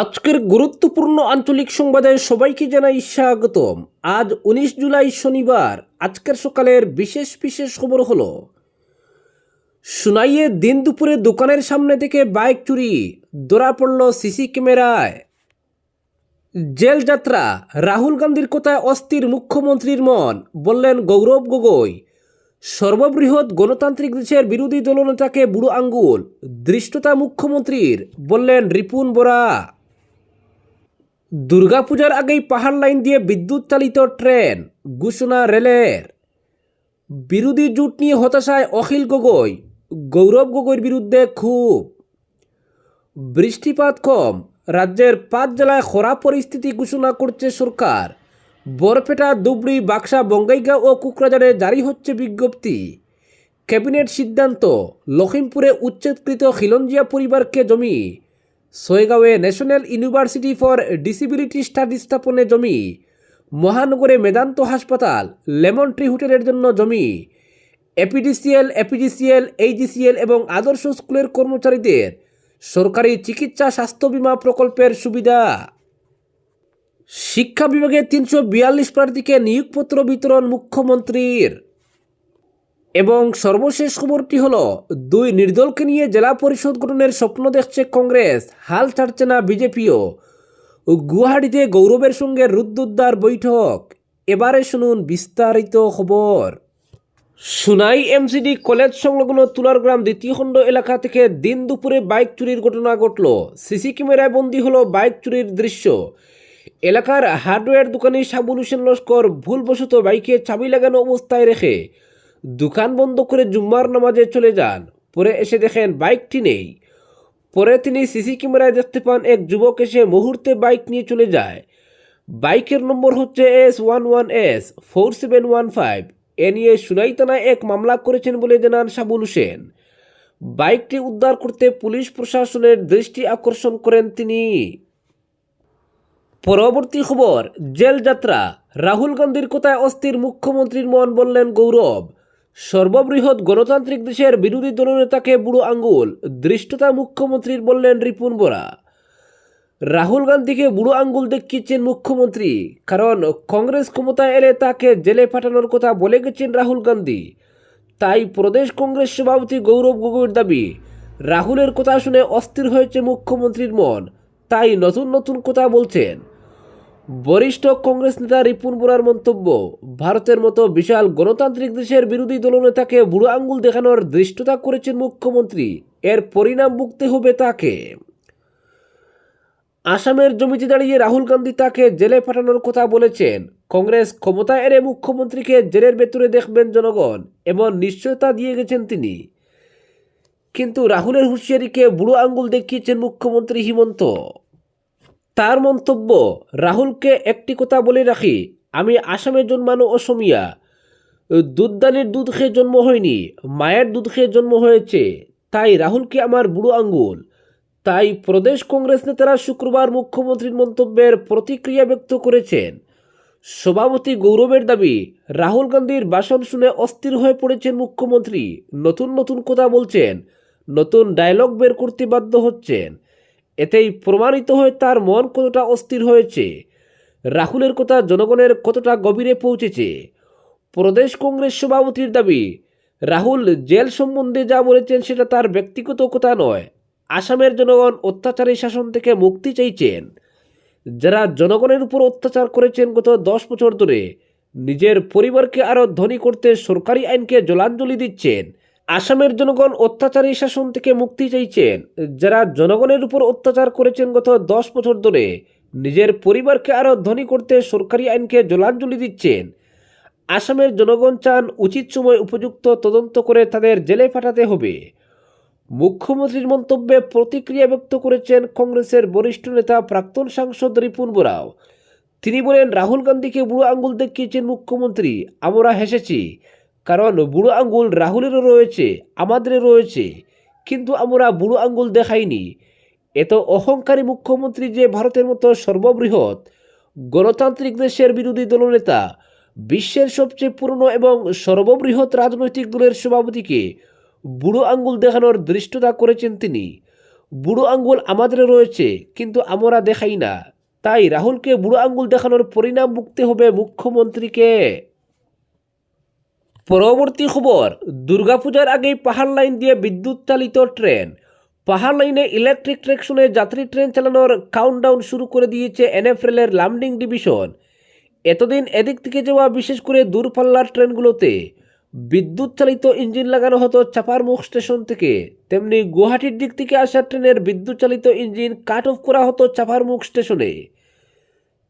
আজকের গুরুত্বপূর্ণ আঞ্চলিক সংবাদে সবাইকে জানাই স্বাগতম। আজ উনিশ জুলাই শনিবার, আজকের সকালের বিশেষ বিশেষ খবর হলো, সুনাইয়ে দিন দুপুরে দোকানের সামনে থেকে বাইক চুরি, ধরা পড়ল সিসি ক্যামেরায়। জেল যাত্রা, রাহুল গান্ধীর কথায় অস্থির মুখ্যমন্ত্রীর মন, বললেন গৌরব গগৈ। সর্ববৃহৎ গণতান্ত্রিক দেশের বিরোধী দলনেতাকে বুড়ো আঙ্গুল দৃষ্টতা মুখ্যমন্ত্রীর, বললেন রিপুন বোরা। দুর্গাপূজার আগেই পাহাড় লাইন দিয়ে বিদ্যুৎ চালিত ট্রেন ঘোষণা রেলের। বিরোধী জোট নিয়ে হতাশায় অখিল গগৈ, গৌরব গগৈর বিরুদ্ধে খুব বৃষ্টিপাত কম, রাজ্যের পাঁচ জেলায় খরা পরিস্থিতি ঘোষণা করছে সরকার। বরপেটা, ধুবড়ি, বাক্সা, বঙ্গাইগাঁও ও কুকরাঝাড়ে জারি হচ্ছে বিজ্ঞপ্তি। ক্যাবিনেট সিদ্ধান্ত, লখিমপুরে উচ্ছেদকৃত খিলঞ্জিয়া পরিবারকে জমি। সয়গাঁওয়ে national university for disability study স্থাপনে জমি। মহানগরে মেদান্ত হাসপাতাল, লেমন ট্রি হোটেলের জন্য জমি। এপিডিসিএল এপিডিসিএল, এইচডিসিএল এবং আদর্শ স্কুলের কর্মচারীদের সরকারি চিকিৎসা স্বাস্থ্য বীমা প্রকল্পের সুবিধা। শিক্ষা বিভাগে তিনশো বিয়াল্লিশ প্রার্থীকে নিয়োগপত্র বিতরণ মুখ্যমন্ত্রীর এবং সর্বশেষ খবরটি হলো, দুই নির্দলকে নিয়ে জেলা পরিষদ গঠনের স্বপ্ন দেখছে কংগ্রেস, হাল ছাড়ছে না বিজেপিও। গুয়াহাটিতে গৌরবের সঙ্গে রুদ্ধুদ্দার বৈঠক। এবারে শুনুন বিস্তারিত খবর। সুনাই এমসিডি কলেজ সংলগ্ন তুলারগ্রাম দ্বিতীয় খণ্ড এলাকা থেকে দিন দুপুরে বাইক চুরির ঘটনা ঘটল। সিসি ক্যামেরায় বন্দী হলো বাইক চুরির দৃশ্য। এলাকার হার্ডওয়্যার দোকানি সাবুল হোসেন লস্কর ভুলবশত বাইকে চাবি লাগানো অবস্থায় রেখে দোকান বন্ধ করে জুম্মার নামাজে চলে যান। পরে এসে দেখেন বাইকটি নেই। পরে তিনি সিসি ক্যামেরায় দেখতে পান এক যুবক এসে মুহূর্তে বাইক নিয়ে চলে যায়। বাইকের নম্বর হচ্ছে S one one S four seven one five. এ নিয়ে সুনাই থানায় এক মামলা করেছেন বলে জানান সাবুল হোসেন। বাইকটি উদ্ধার করতে পুলিশ প্রশাসনের দৃষ্টি আকর্ষণ করেন তিনি। পরবর্তী খবর, জেল যাত্রা। রাহুল গান্ধীর কথায় অস্থির মুখ্যমন্ত্রীর মন বললেন গৌরব। সর্ববৃহৎ গণতান্ত্রিক দেশের বিরোধী দলনেতাকে বুড়ো আঙ্গুল দৃষ্টতা মুখ্যমন্ত্রীর বললেন রিপুন বোরা। রাহুল গান্ধীকে বুড়ো আঙ্গুল দেখিয়েছেন মুখ্যমন্ত্রী, কারণ কংগ্রেস ক্ষমতায় এলে তাকে জেলে পাঠানোর কথা বলে গেছেন রাহুল গান্ধী। তাই প্রদেশ কংগ্রেস সভাপতি গৌরব গগৈর দাবি, রাহুলের কথা শুনে অস্থির হয়েছে মুখ্যমন্ত্রীর মন, তাই নতুন নতুন কথা বলছেন। বরিষ্ঠ কংগ্রেস নেতা রিপুন বোরার মন্তব্য, ভারতের মতো বিশাল গণতান্ত্রিক দেশের বিরোধী দলনেতাকে বুড়ো আঙ্গুল দেখানোর দৃষ্টতা করেছেন মুখ্যমন্ত্রী, এর পরিণাম ভুগতে হবে তাকে। আসামের জমিতে দাঁড়িয়ে রাহুল গান্ধী তাকে জেলে পাঠানোর কথা বলেছেন। কংগ্রেস ক্ষমতায় এনে মুখ্যমন্ত্রীকে জেলের ভেতরে দেখবেন জনগণ, এমন নিশ্চয়তা দিয়ে গেছেন তিনি। কিন্তু রাহুলের হুঁশিয়ারিকে বুড়ো আঙ্গুল দেখিয়েছেন মুখ্যমন্ত্রী হিমন্ত। তার মন্তব্য, রাহুলকে একটি কথা বলে রাখি, আমি আসামে জন্মানো অসমিয়া। দুধদানির দুধ খেয়ে জন্ম হয়নি, মায়ের দুধ খেয়ে জন্ম হয়েছে, তাই রাহুলকে আমার বুড়ো আঙ্গুল। তাই প্রদেশ কংগ্রেস নেতারা শুক্রবার মুখ্যমন্ত্রীর মন্তব্যের প্রতিক্রিয়া ব্যক্ত করেছেন। সভাপতি গৌরবের দাবি, রাহুল গান্ধীর ভাষণ শুনে অস্থির হয়ে পড়েছেন মুখ্যমন্ত্রী, নতুন নতুন কথা বলছেন, নতুন ডায়লগ বের করতে বাধ্য হচ্ছেন। এতেই প্রমাণিত হয়ে তার মন কতটা অস্থির হয়েছে। রাহুলের কথা জনগণের কতটা গভীরে পৌঁছেছে। প্রদেশ কংগ্রেস সভাপতির দাবি, রাহুল জেল সম্বন্ধে যা বলেছেন সেটা তার ব্যক্তিগত কথা নয়। আসামের জনগণ অত্যাচারী শাসন থেকে মুক্তি চাইছেন। যারা জনগণের উপর অত্যাচার করেছেন গত দশ বছর ধরে, নিজের পরিবারকে আরও ধনী করতে সরকারি আইনকে জলাঞ্জলি দিচ্ছেন। আসামের জনগণ অত্যাচারী শাসন থেকে মুক্তি চাইছেন। যারা জনগণের উপর অত্যাচার করেছেন গত দশ বছর ধরে, নিজের পরিবারকে আরও ধনী করতে সরকারি আইনকে জলাঞ্জলি দিচ্ছেন। আসামের জনগণ চান উচিত সময় উপযুক্ত তদন্ত করে তাদের জেলে পাঠাতে হবে। মুখ্যমন্ত্রীর মন্তব্যে প্রতিক্রিয়া ব্যক্ত করেছেন কংগ্রেসের বরিষ্ঠ নেতা প্রাক্তন সাংসদ রিপুন বোরাও। তিনি বলেন, রাহুল গান্ধীকে বুড়ো আঙ্গুল দেখিয়েছেন মুখ্যমন্ত্রী, আমরা হেসেছি। কারণ বুড়ো আঙ্গুল রাহুলেরও রয়েছে, আমাদেরও রয়েছে। কিন্তু আমরা বুড়ো আঙ্গুল দেখাইনি। এত অহংকারী মুখ্যমন্ত্রী যে ভারতের মতো সর্ববৃহৎ গণতান্ত্রিক দেশের বিরোধী দলনেতা বিশ্বের সবচেয়ে পুরনো এবং সর্ববৃহৎ রাজনৈতিক দলের সভাপতিকে বুড়ো আঙ্গুল দেখানোর দৃষ্টতা করেছেন তিনি। বুড়ো আঙ্গুল আমাদের রয়েছে, কিন্তু আমরা দেখাই না। তাই রাহুলকে বুড়ো আঙ্গুল দেখানোর পরিণাম ভুগতে হবে মুখ্যমন্ত্রীকে। পরবর্তী খবর, দুর্গাপূজার আগেই পাহাড় লাইন দিয়ে বিদ্যুৎ চালিত ট্রেন। পাহাড় লাইনে ইলেকট্রিক ট্রেকশনে যাত্রী ট্রেন চালানোর কাউন্টডাউন শুরু করে দিয়েছে এনএফএলের লামডিং ডিভিশন। এতদিন এদিক থেকে যাওয়া, বিশেষ করে দূরপাল্লার ট্রেনগুলোতে বিদ্যুৎ চালিত ইঞ্জিন লাগানো হতো চাপারমুখ স্টেশন থেকে। তেমনি গুয়াহাটির দিক থেকে আসা ট্রেনের বিদ্যুৎ চালিত ইঞ্জিন কাট অফ করা হতো চাপারমুখ স্টেশনে।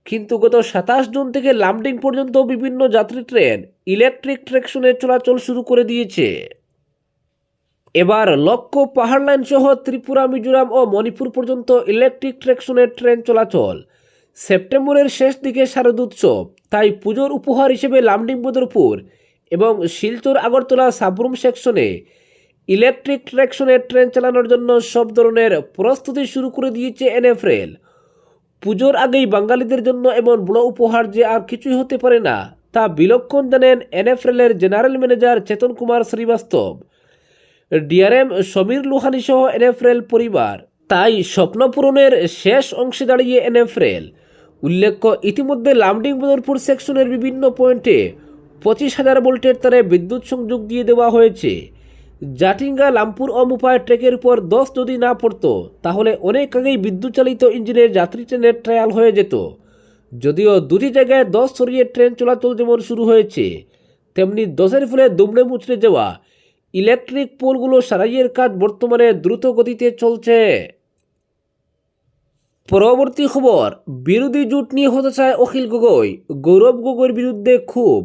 কিন্তু গত সাতাশ জুন থেকে লামডিং পর্যন্ত বিভিন্ন যাত্রী ট্রেন, ইলেকট্রিক ট্রেকশনে চলাচল শুরু করে দিয়েছে। এবার লক্ষ্য পাহাড় লাইন সহ ত্রিপুরা, মিজোরাম ও মণিপুর পর্যন্ত ইলেকট্রিক ট্রেকশনের ট্রেন চলাচল। সেপ্টেম্বরের শেষ দিকে শারদ উৎসব, তাই পুজোর উপহার হিসেবে লামডিং বদরপুর এবং শিলচর, আগরতলা সাবরুম সেকশনে ইলেকট্রিক ট্রেকশনের ট্রেন চালানোর জন্য সব ধরনের প্রস্তুতি শুরু করে দিয়েছে এনএফরেল পুজোর আগেই বাঙালিদের জন্য এমন বড় উপহার যে আর কিছুই হতে পারে না, তা বিলক্ষণ জানেন এনএফএলের general manager Chetan Kumar Srivastava. DRM Samir Lohani সহ এনএফরেল পরিবার, তাই স্বপ্নপূরণের শেষ অংশে দাঁড়িয়ে এনএফরেল উল্লেখ্য, ইতিমধ্যে লামডিং বদরপুর সেকশনের বিভিন্ন পয়েন্টে পঁচিশ হাজার ভোল্টের তারে বিদ্যুৎ সংযোগ দিয়ে দেওয়া হয়েছে। জাটিঙ্গা, লামপুর ও মুপায় ট্রেকের উপর দশ যদি না পড়তো, তাহলে অনেক আগেই বিদ্যুৎ চালিত ইঞ্জিনের যাত্রী ট্রেনের ট্রায়াল হয়ে যেত। যদিও দুটি জায়গায় দশ সরিয়ে ট্রেন চলাচল যেমন শুরু হয়েছে, তেমনি দশের ফলে দুমড়ে মুচড়ে যাওয়া ইলেকট্রিক পোলগুলো সারাইয়ের কাজ বর্তমানে দ্রুত গতিতে চলছে। পরবর্তী খবর, বিরোধী জোট নিয়ে হতে চায় অখিল গগৈ, গৌরব গগৈর বিরুদ্ধে খুব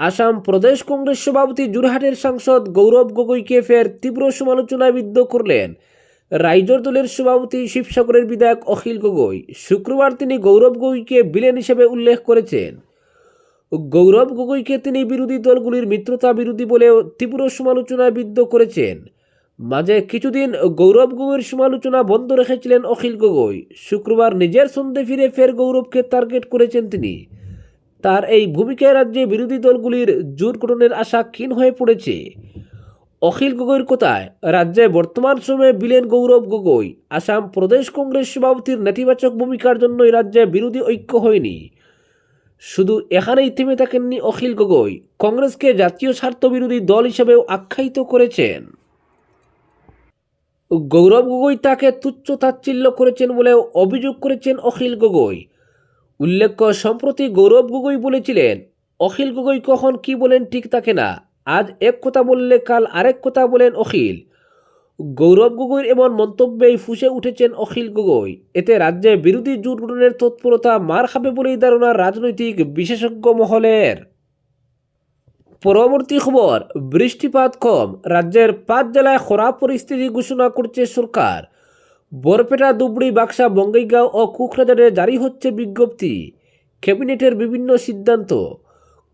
আসাম প্রদেশ কংগ্রেস সভাপতি জোরহাটের সাংসদ গৌরব গগৈকে ফের তীব্র সমালোচনায় বিদ্ধ করলেন। রাইজর দলের সভাপতি শিবসাগরের বিধায়ক অখিল গগৈ। শুক্রবার তিনি গৌরব গগৈকে বিলেন হিসেবে উল্লেখ করেছেন। গৌরব গগৈকে তিনি বিরোধী দলগুলির মিত্রতা বিরোধী বলেও তীব্র সমালোচনায় বিদ্ধ করেছেন। মাঝে কিছুদিন গৌরব গগৈর সমালোচনা বন্ধ রেখেছিলেন অখিল গগৈ। শুক্রবার নিজের সন্ধে ফিরে ফের গৌরবকে টার্গেট করেছেন তিনি। তার এই ভূমিকায় রাজ্যে বিরোধী দলগুলির জোট গঠনের আশা ক্ষীণ হয়ে পড়েছে। অখিল গগৈর কথায় রাজ্যে বর্তমান সময়ে বিলেন গৌরব গগৈ, আসাম প্রদেশ কংগ্রেস সভাপতির নেতিবাচক ভূমিকার জন্যই রাজ্যে বিরোধী ঐক্য হয়নি। শুধু এখানেই থেমে থাকেননি অখিল গগৈ, কংগ্রেসকে জাতীয় স্বার্থ বিরোধী দল হিসেবেও আখ্যায়িত করেছেন। গৌরব গগৈ তাকে তুচ্ছ তাচ্ছিল্য করেছেন বলেও অভিযোগ করেছেন অখিল গগৈ। উল্লেখ্য সম্প্রতি গৌরব গগৈ বলেছিলেন, অখিল গগৈ কখন কি বলেন ঠিক থাকে না। আজ এক কথা বললে কাল আরেক কথা বলেন অখিল। গৌরব গগৈর এমন মন্তব্যেই ফুসে উঠেছেন অখিল গগৈ। এতে রাজ্যে বিরোধী জোট গঠনের তৎপরতা মার খাবে বলেই ধারণা রাজনৈতিক বিশেষজ্ঞ মহলের। পরবর্তী খবর, বৃষ্টিপাত কম। রাজ্যের পাঁচ জেলায় খরা পরিস্থিতি ঘোষণা করছে সরকার। বরপেটা, দুবড়ি, বাক্সা, বঙ্গাইগাঁও ও কুকরাজারে জারি হচ্ছে বিজ্ঞপ্তি। ক্যাবিনেটের বিভিন্ন সিদ্ধান্ত।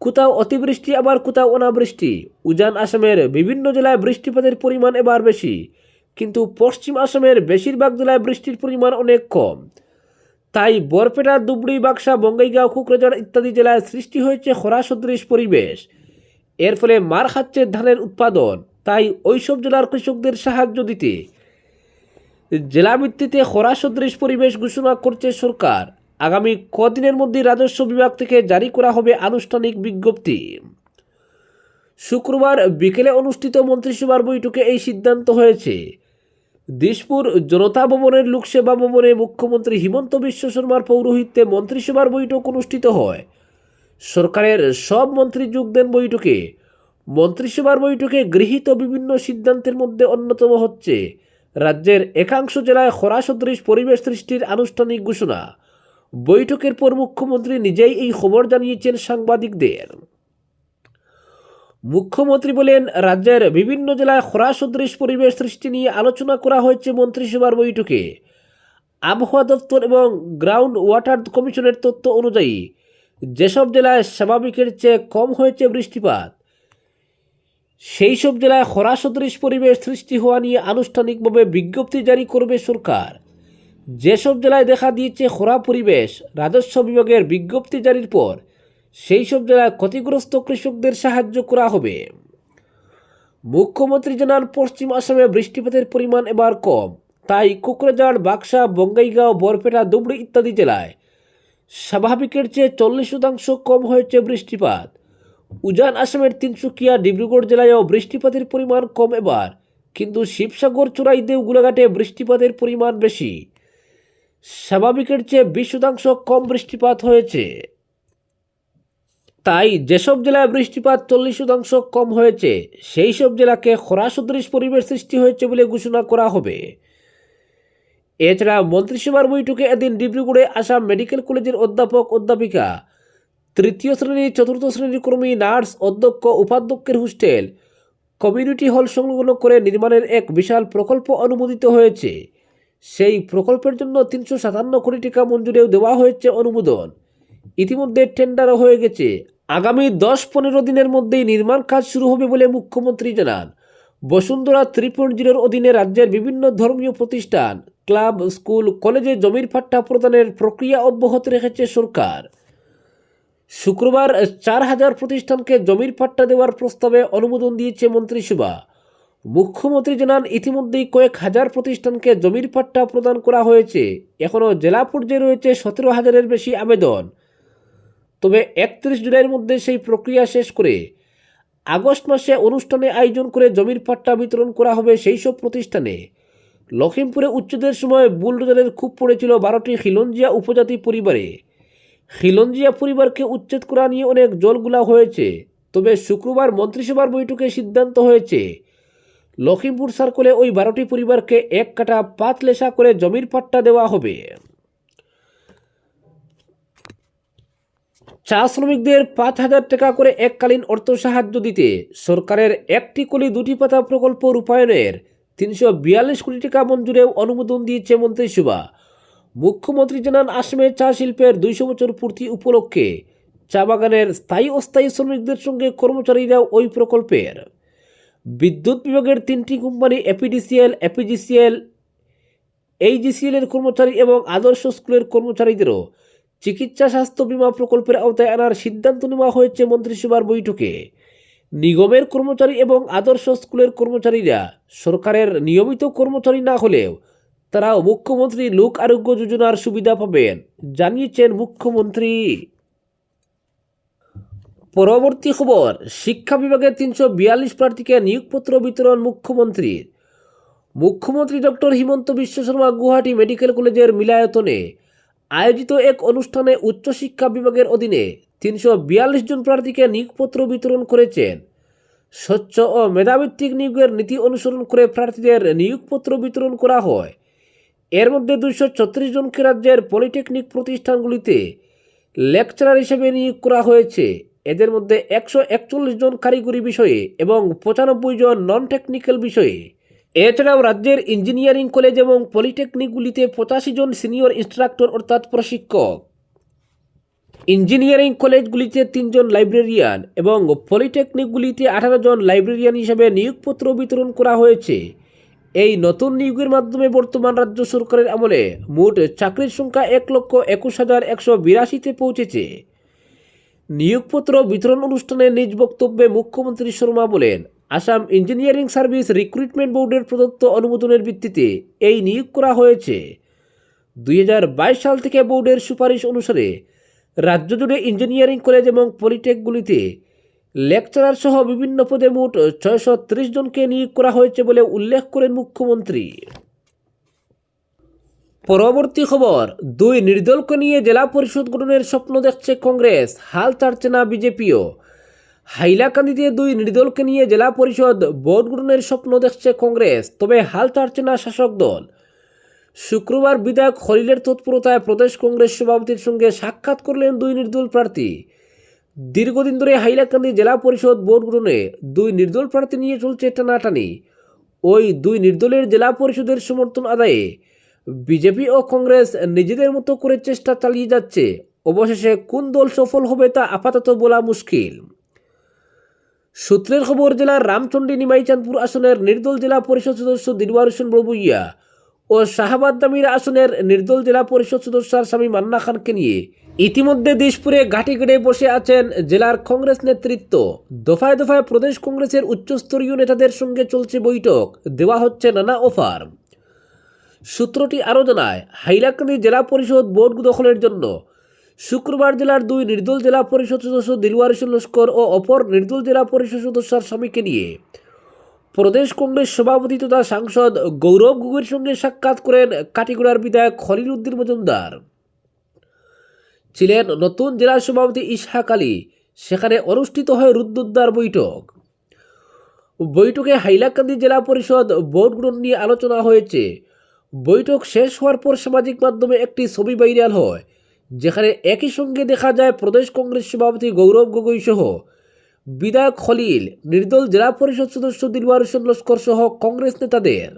কোথাও অতিবৃষ্টি, আবার কোথাও অনাবৃষ্টি। উজান আসামের বিভিন্ন জেলায় বৃষ্টিপাতের পরিমাণ এবার বেশি। কিন্তু পশ্চিম আসামের বেশিরভাগ জেলায় বৃষ্টির পরিমাণ অনেক কম। তাই বরপেটা, দুবড়ি, বাক্সা, বঙ্গাইগাঁও কুকরাজার ইত্যাদি জেলায় সৃষ্টি হয়েছে খরা সদৃশ পরিবেশ। এর ফলে মার খাচ্ছে ধানের উৎপাদন। তাই ওইসব জেলার কৃষকদের সাহায্য দিতে জেলা ভিত্তিতে খরা সদৃশ পরিবেশ ঘোষণা করছে সরকার। আগামী কদিনের মধ্যে রাজস্ব বিভাগ থেকে জারি করা হবে আনুষ্ঠানিক বিজ্ঞপ্তি। শুক্রবার বিকেলে অনুষ্ঠিত মন্ত্রিসভার বৈঠকে এই সিদ্ধান্ত হয়েছে। দিশপুর জনতা ভবনের লোকসেবা ভবনে মুখ্যমন্ত্রী হিমন্ত বিশ্ব শর্মার পৌরোহিত্যে মন্ত্রিসভার বৈঠক অনুষ্ঠিত হয়। সরকারের সব মন্ত্রী যোগ দেন বৈঠকে। মন্ত্রিসভার বৈঠকে গৃহীত বিভিন্ন সিদ্ধান্তের মধ্যে অন্যতম হচ্ছে রাজ্যের একাংশ জেলায় খরা সদৃশ পরিবেশ সৃষ্টির আনুষ্ঠানিক ঘোষণা। বৈঠকের পর মুখ্যমন্ত্রী নিজেই এই খবর জানিয়েছেন সাংবাদিকদের। মুখ্যমন্ত্রী বলেন, রাজ্যের বিভিন্ন জেলায় খরা সদৃশ পরিবেশ সৃষ্টি নিয়ে আলোচনা করা হয়েছে মন্ত্রিসভার বৈঠকে। আবহাওয়া দপ্তর এবং গ্রাউন্ড ওয়াটার কমিশনের তথ্য অনুযায়ী, যেসব জেলায় স্বাভাবিকের চেয়ে কম হয়েছে বৃষ্টিপাত সেই সব জেলায় খরা সদৃশ পরিবেশ সৃষ্টি হওয়া নিয়ে আনুষ্ঠানিকভাবে বিজ্ঞপ্তি জারি করবে সরকার। যেসব জেলায় দেখা দিয়েছে খরা পরিবেশ, রাজস্ব বিভাগের বিজ্ঞপ্তি জারির পর সেই সব জেলায় ক্ষতিগ্রস্ত কৃষকদের সাহায্য করা হবে। মুখ্যমন্ত্রী জানান, পশ্চিম আসামে বৃষ্টিপাতের পরিমাণ এবার কম। তাই কোকরাঝাড়, বাক্সা, বঙ্গাইগাঁও, বরপেটা, ধুবড়ি ইত্যাদি জেলায় স্বাভাবিকের চেয়ে চল্লিশ শতাংশ কম হয়েছে বৃষ্টিপাত। উজান আসামের তিনসুকিয়া ডিব্রুগড় জেলায়ও বৃষ্টিপাতের পরিমাণ কম এবার। কিন্তু শিবসাগর চোরাইদেও গোলাঘাটে বৃষ্টিপাতের পরিমাণ বেশি। স্বাভাবিকের চেয়ে বিশ শতাংশ কম বৃষ্টিপাত হয়েছে। তাই যেসব জেলায় বৃষ্টিপাত চল্লিশ শতাংশ কম হয়েছে সেই সব জেলাকে খরা সদৃশ পরিবেশ সৃষ্টি হয়েছে বলে ঘোষণা করা হবে। এছাড়া মন্ত্রিসভার বৈঠকে এদিন ডিব্রুগড়ে আসাম মেডিকেল কলেজের অধ্যাপক, অধ্যাপিকা তৃতীয় শ্রেণি, চতুর্থ শ্রেণির কর্মী, নার্স, অধ্যক্ষ, উপাধ্যক্ষের হোস্টেল। কমিউনিটি হল সংলগ্ন করে নির্মাণের এক বিশাল প্রকল্প অনুমোদিত হয়েছে। সেই প্রকল্পের জন্য তিনশো সাতান্ন কোটি টাকা মঞ্জুরেও দেওয়া হয়েছে অনুমোদন। ইতিমধ্যে টেন্ডারও হয়ে গেছে। আগামী দশ পনেরো দিনের মধ্যেই নির্মাণ কাজ শুরু হবে বলে মুখ্যমন্ত্রী জানান। বসুন্ধরা থ্রি পয়েন্ট জিরোর অধীনে রাজ্যের বিভিন্ন ধর্মীয় প্রতিষ্ঠান, ক্লাব, স্কুল, কলেজে জমির পাট্টা প্রদানের প্রক্রিয়া অব্যাহত রেখেছে সরকার। শুক্রবার চার হাজার প্রতিষ্ঠানকে জমির পাট্টা দেওয়ার প্রস্তাবে অনুমোদন দিয়েছে মন্ত্রিসভা মুখ্যমন্ত্রী জানান, ইতিমধ্যেই কয়েক হাজার প্রতিষ্ঠানকে জমির পাট্টা প্রদান করা হয়েছে। এখনও জেলা পর্যায়ে রয়েছে সতেরো হাজারের বেশি আবেদন। তবে একত্রিশ জুলাইয়ের মধ্যে সেই প্রক্রিয়া শেষ করে আগস্ট মাসে অনুষ্ঠানে আয়োজন করে জমির পাট্টা বিতরণ করা হবে সেই সব প্রতিষ্ঠানে। লখিমপুরে উচ্ছেদের সময় বুলডোজারের খুব পড়েছিল বারোটি খিলঞ্জিয়া উপজাতি পরিবারে। খিলঞ্জিয়া পরিবারকে উচ্ছেদ করা নিয়ে অনেক জলগুলা হয়েছে, তবে শুক্রবার মন্ত্রিসভার বৈঠকে সিদ্ধান্ত হয়েছে। লখিমপুর সার্কলে ওই বারোটি পরিবারকে এক কাটা পাঁচ লেসা করে জমির পাট্টা দেওয়া হবে। চা শ্রমিকদের পাঁচ হাজার টাকা করে এককালীন অর্থ সাহায্য দিতে সরকারের একটি কলি দুটি পাতা প্রকল্প রূপায়ণের তিনশো বিয়াল্লিশ কোটি টাকা মঞ্জুরেও অনুমোদন দিয়েছে মন্ত্রিসভা। মুখ্যমন্ত্রী জানান আসামে চা শিল্পের দুইশো বছর পূর্তি উপলক্ষে চা বাগানের স্থায়ী অস্থায়ী শ্রমিকদের সঙ্গে কর্মচারীরাও ওই প্রকল্পের। বিদ্যুৎ বিভাগের তিনটি কোম্পানি, এপিডিসিএল, এপিজিসিএল এইজিসিএল এর কর্মচারী এবং আদর্শ স্কুলের কর্মচারীদেরও চিকিৎসা স্বাস্থ্য বিমা প্রকল্পের আওতায় আনার সিদ্ধান্ত নেওয়া হয়েছে মন্ত্রিসভার বৈঠকে। নিগমের কর্মচারী এবং আদর্শ স্কুলের কর্মচারীরা সরকারের নিয়মিত কর্মচারী না হলেও তারাও মুখ্যমন্ত্রী লোক আরোগ্য যোজনার সুবিধা পাবেন, জানিয়েছেন মুখ্যমন্ত্রী। পরবর্তী খবর, শিক্ষা বিভাগে তিনশো বিয়াল্লিশ প্রার্থীকে নিয়োগপত্র বিতরণ মুখ্যমন্ত্রীর মুখ্যমন্ত্রী ডক্টর হিমন্ত বিশ্ব শর্মা গুয়াহাটি মেডিকেল কলেজের মিলায়তনে আয়োজিত এক অনুষ্ঠানে উচ্চশিক্ষা বিভাগের অধীনে তিনশো বিয়াল্লিশ জন প্রার্থীকে নিয়োগপত্র বিতরণ করেছেন। স্বচ্ছ ও মেধাভিত্তিক নিয়োগের নীতি অনুসরণ করে প্রার্থীদের নিয়োগপত্র বিতরণ করা হয়। এর মধ্যে দুইশো ছত্রিশ জনকে রাজ্যের পলিটেকনিক প্রতিষ্ঠানগুলিতে লেকচারার হিসেবে নিয়োগ করা হয়েছে। এদের মধ্যে একশো একচল্লিশ জন কারিগরি বিষয়ে এবং পঁচানব্বই জন নন টেকনিক্যাল বিষয়ে। এছাড়াও রাজ্যের ইঞ্জিনিয়ারিং কলেজ এবং পলিটেকনিকগুলিতে পঁচাশি জন সিনিয়র ইনস্ট্রাক্টর অর্থাৎ প্রশিক্ষক। ইঞ্জিনিয়ারিং কলেজগুলিতে তিনজন লাইব্রেরিয়ান এবং পলিটেকনিকগুলিতে আঠারো জন লাইব্রেরিয়ান হিসেবে নিয়োগপত্র বিতরণ করা হয়েছে। এই নতুন নিয়োগের মাধ্যমে বর্তমান রাজ্য সরকারের আমলে মোট চাকরির সংখ্যা এক লক্ষ একুশ হাজার একশো বিরাশিতে পৌঁছেছে। নিয়োগপত্র বিতরণ অনুষ্ঠানে নিজ বক্তব্যে মুখ্যমন্ত্রী শর্মা বলেন, আসাম ইঞ্জিনিয়ারিং সার্ভিস রিক্রুটমেন্ট বোর্ডের প্রদত্ত অনুমোদনের ভিত্তিতে এই নিয়োগ করা হয়েছে। দুই হাজার বাইশ সাল থেকে বোর্ডের সুপারিশ অনুসারে রাজ্য জুড়ে ইঞ্জিনিয়ারিং কলেজ এবং পলিটেকগুলিতে লেকচারার সহ বিভিন্ন পদে মোট ছয়শো ত্রিশ জনকে নিয়োগ করা হয়েছে বলে উল্লেখ করেন মুখ্যমন্ত্রী। পরবর্তী খবর, দুই নির্দলকে নিয়ে জেলা পরিষদ গঠনের স্বপ্ন দেখছে কংগ্রেস, হাল ছাড়ছে না বিজেপিও। হাইলাকান্দিতে দুই নির্দলকে নিয়ে জেলা পরিষদ বোর্ড গঠনের স্বপ্ন দেখছে কংগ্রেস, তবে হাল ছাড়ছে না শাসক দল। শুক্রবার বিধায়ক খলিলের তৎপরতায় প্রদেশ কংগ্রেস সভাপতির সঙ্গে সাক্ষাৎ করলেন দুই নির্দল প্রার্থী। দীর্ঘদিন ধরে হাইলাকান্দি জেলা পরিষদ বোর্ড গঠনে দুই নির্দল প্রার্থী নিয়ে চলছে টানাটানি। ওই দুই নির্দলের জেলা পরিষদের সমর্থন আদায়ে বিজেপি ও কংগ্রেস নিজেদের মতো করে চেষ্টা চালিয়ে যাচ্ছে। অবশেষে কোন দল সফল হবে তা আপাতত বলা মুশকিল। সূত্রের খবর, জেলার রামচন্ডী নিমাইচাঁদপুর আসনের নির্দল জেলা পরিষদ সদস্য দিলওয়ার হোসেন বড়বুইয়া ও শাহাবাদ দামির আসনের নির্দল জেলা পরিষদ সদস্য স্বামী মান্না খানকে নিয়ে ইতিমধ্যে দিশপুরে ঘাটি গেড়ে বসে আছেন জেলার কংগ্রেস নেতৃত্ব। দফায় দফায় প্রদেশ কংগ্রেসের উচ্চস্তরীয় নেতাদের সঙ্গে চলছে বৈঠক। দেওয়া হচ্ছে নানা অফার। সূত্রটি আরও জানায়, হাইলাকান্দি জেলা পরিষদ বোর্ড দখলের জন্য শুক্রবার জেলার দুই নির্দল জেলা পরিষদ সদস্য দিলওয়ার হোসেন লস্কর ও অপর নির্দল জেলা পরিষদ সদস্যার স্বামীকে নিয়ে প্রদেশ কংগ্রেস সভাপতি তথা সাংসদ গৌরব গগৈর সঙ্গে সাক্ষাৎ করেন কাটিগড়ার বিধায়ক খলিল উদ্দিন মজুমদার। ছিলেন নতুন জেলা সভাপতি ইসহাক আলী। সেখানে অনুষ্ঠিত হয় রুদ্রদ্বার বৈঠক। বৈঠকে হাইলাকান্দি জেলা পরিষদ বোর্ড গ্রহণ নিয়ে আলোচনা হয়েছে। বৈঠক শেষ হওয়ার পর সামাজিক মাধ্যমে একটি ছবি ভাইরাল হয়। যেখানে একই সঙ্গে দেখা যায় প্রদেশ কংগ্রেস সভাপতি গৌরব গগৈ সহ বিধায়ক খলিল, নির্দল জেলা পরিষদ সদস্য দিলওয়ার হোসেন লস্কর সহ কংগ্রেস নেতাদের।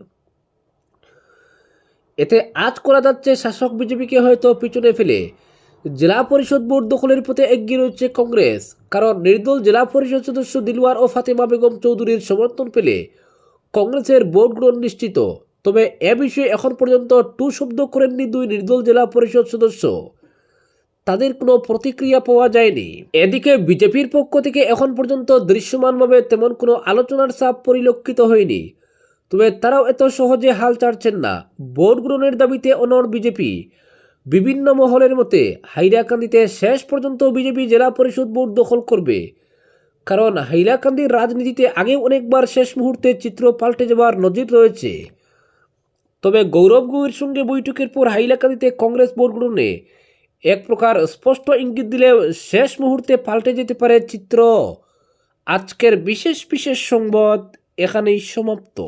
এতে আজ করা যাচ্ছে শাসক বিজেপিকে হয়তো পিছনে ফেলে। জেলা পরিষদ বোর্ড দখলের পথে এগিয়ে রয়েছে কংগ্রেস, কারণ নির্দল জেলা পরিষদ সদস্য দিলওয়ার ও ফাতেমা বেগম চৌধুরীর সমর্থন পেলে কংগ্রেসের ভোট গ্রহণ নিশ্চিত। তবে এ বিষয়ে এখন পর্যন্ত টু শব্দ করেননি দুই নির্দল জেলা পরিষদ সদস্য। তাদের কোনো প্রতিক্রিয়া পাওয়া যায়নি। এদিকে বিজেপির পক্ষ থেকে এখন পর্যন্ত দৃশ্যমানভাবে তেমন কোনো আলোচনার চাপ পরিলক্ষিত হয়নি। তবে তারাও এত সহজে হাল ছাড়ছেন না। ভোট গ্রহণের দাবিতে অনড় বিজেপি। বিভিন্ন মহলের মতে, হাইলাকান্দিতে শেষ পর্যন্ত বিজেপি জেলা পরিষদ বোর্ড দখল করবে। কারণ হাইলাকান্দির রাজনীতিতে আগেও অনেকবার শেষ মুহূর্তে চিত্র পাল্টে যাওয়ার নজির রয়েছে। তবে গৌরব গগৈর সঙ্গে বৈঠকের পর হাইলাকান্দিতে কংগ্রেস ভোট গ্রহণে এক প্রকার স্পষ্ট ইঙ্গিত দিলে শেষ মুহূর্তে পাল্টে যেতে পারে চিত্র। আজকের বিশেষ বিশেষ সংবাদ এখানেই সমাপ্ত।